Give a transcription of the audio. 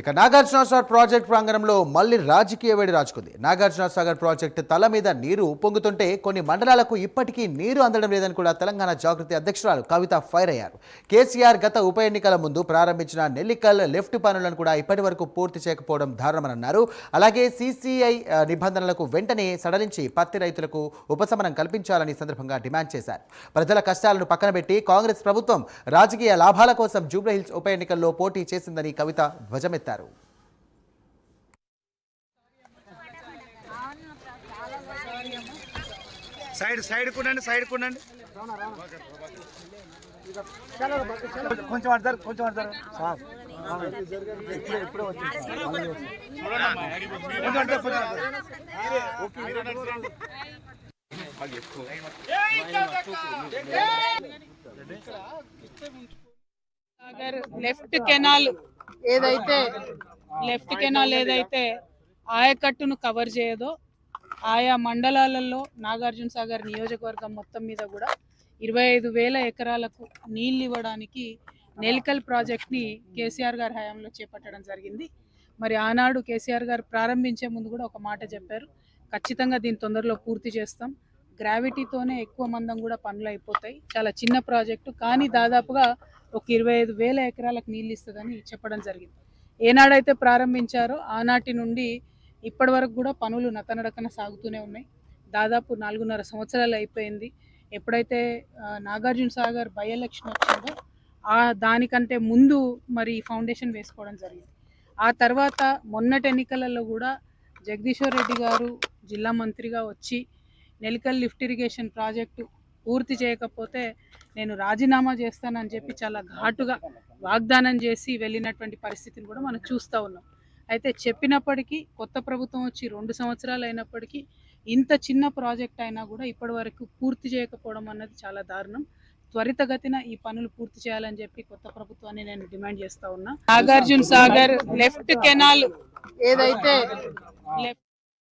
ఇక నాగార్జున సాగర్ ప్రాజెక్ట్ ప్రాంగణంలో మళ్ళీ రాజకీయ వేడి రాజుకుంది. నాగార్జున సాగర్ ప్రాజెక్టు తల మీద నీరు ఉప్పొంగుతుంటే కొన్ని మండలాలకు ఇప్పటికీ నీరు అందడం లేదని కూడా తెలంగాణ జాగృతి అధ్యక్షురాలు కవిత ఫైర్ అయ్యారు. కేసీఆర్ గత ఉప ఎన్నికల ముందు ప్రారంభించిన నెల్లికల్ లెఫ్ట్ పనులను కూడా ఇప్పటి వరకు పూర్తి చేయకపోవడం దారుణమని అన్నారు అలాగే సీసీఐ నిబంధనలకు వెంటనే సడలించి పత్తి రైతులకు ఉపశమనం కల్పించాలని సందర్భంగా డిమాండ్ చేశారు. ప్రజల కష్టాలను పక్కన పెట్టి కాంగ్రెస్ ప్రభుత్వం రాజకీయ లాభాల కోసం జూబ్లీహిల్స్ ఉప ఎన్నికల్లో పోటీ చేసిందని కవిత ధ్వజమెత్తారు సైడ్ సైడ్ kunడండి సైడ్ కొంచెం అడతారు కొంచెం అడతారు సార్. ఇప్పుడే ఇప్పుడే వచ్చింది లెఫ్ట్ కెనాల్ ఏదైతే లెఫ్ట్ కెనాల్ ఏదైతే ఆయకట్టును కవర్ చేయదో ఆయా మండలాలలో నాగార్జున సాగర్ నియోజకవర్గం మొత్తం మీద కూడా ఇరవై ఐదు వేల ఎకరాలకు నీళ్ళు ఇవ్వడానికి నెల్కల్ ప్రాజెక్ట్ని కేసీఆర్ గారి హయాంలో చేపట్టడం జరిగింది. మరి ఆనాడు కేసీఆర్ గారు ప్రారంభించే ముందు కూడా ఒక మాట చెప్పారు. ఖచ్చితంగా దీని తొందరలో పూర్తి చేస్తాం. గ్రావిటీతోనే ఎక్కువ మందం కూడా పనులు అయిపోతాయి. చాలా చిన్న ప్రాజెక్టు కానీ దాదాపుగా ఒక ఇరవై ఐదు వేల ఎకరాలకు నీళ్ళు ఇస్తుందని చెప్పడం జరిగింది. ఏనాడైతే ప్రారంభించారో ఆనాటి నుండి ఇప్పటి వరకు కూడా పనులు నతనడకన సాగుతూనే ఉన్నాయి. దాదాపు నాలుగున్నర సంవత్సరాలు అయిపోయింది. ఎప్పుడైతే నాగార్జున సాగర్ బై ఎలక్షన్ వచ్చిందో ఆ దానికంటే ముందు మరి ఫౌండేషన్ వేసుకోవడం జరిగింది. ఆ తర్వాత మొన్నటి ఎన్నికలలో కూడా జగదీశ్వర్ రెడ్డి గారు జిల్లా మంత్రిగా వచ్చి నెలికల్ లిఫ్ట్ ఇరిగేషన్ ప్రాజెక్టు పూర్తి చేయకపోతే నేను రాజీనామా చేస్తానని చెప్పి చాలా ఘాటుగా వాగ్దానం చేసి వెళ్ళినటువంటి పరిస్థితిని కూడా మనం చూస్తూ ఉన్నాం. అయితే చెప్పినప్పటికీ కొత్త ప్రభుత్వం వచ్చి రెండు సంవత్సరాలు అయినప్పటికీ ఇంత చిన్న ప్రాజెక్ట్ అయినా కూడా ఇప్పటి వరకు పూర్తి చేయకపోవడం అన్నది చాలా దారుణం. త్వరితగతిన ఈ పనులు పూర్తి చేయాలని చెప్పి కొత్త ప్రభుత్వాన్ని నేను డిమాండ్ చేస్తా ఉన్నా. నాగార్జున సాగర్ లెఫ్ట్ కెనాల్ ఏదైతే లెఫ్ట్